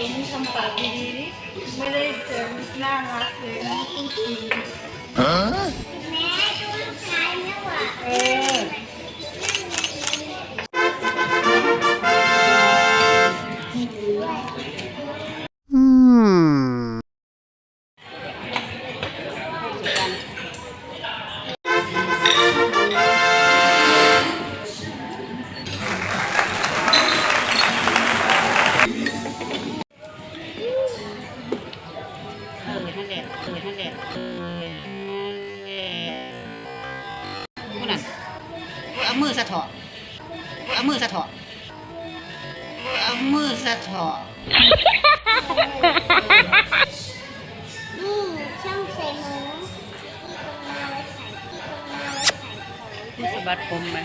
Isang pagdiri. Malay service na ang asin. Ha? Eh. ออนั่นแหละเออนั่นแหละเออนั่นแหละผู้นั้นผู้เอามือสะเถาะผู้เอามือสะเถาะผู้เอามือสะเถาะนี่ช่องใส่หมูที่ตรงนี้เอาไว้ใส่ที่ตรงนี้เอาไว้ใส่ของสะบัดผมไหม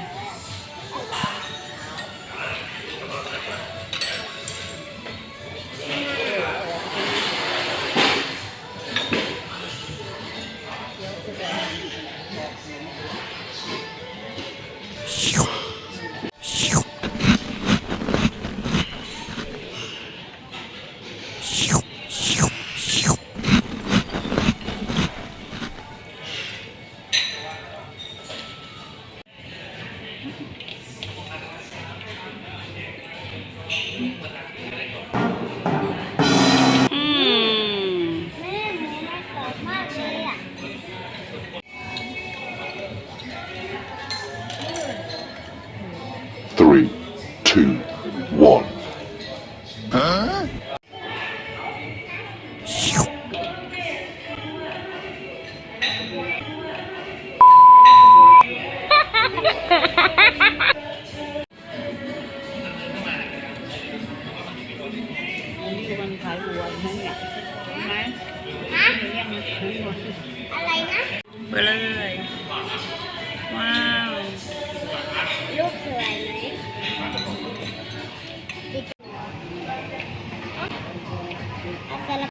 one. Huh? นี่ hacia la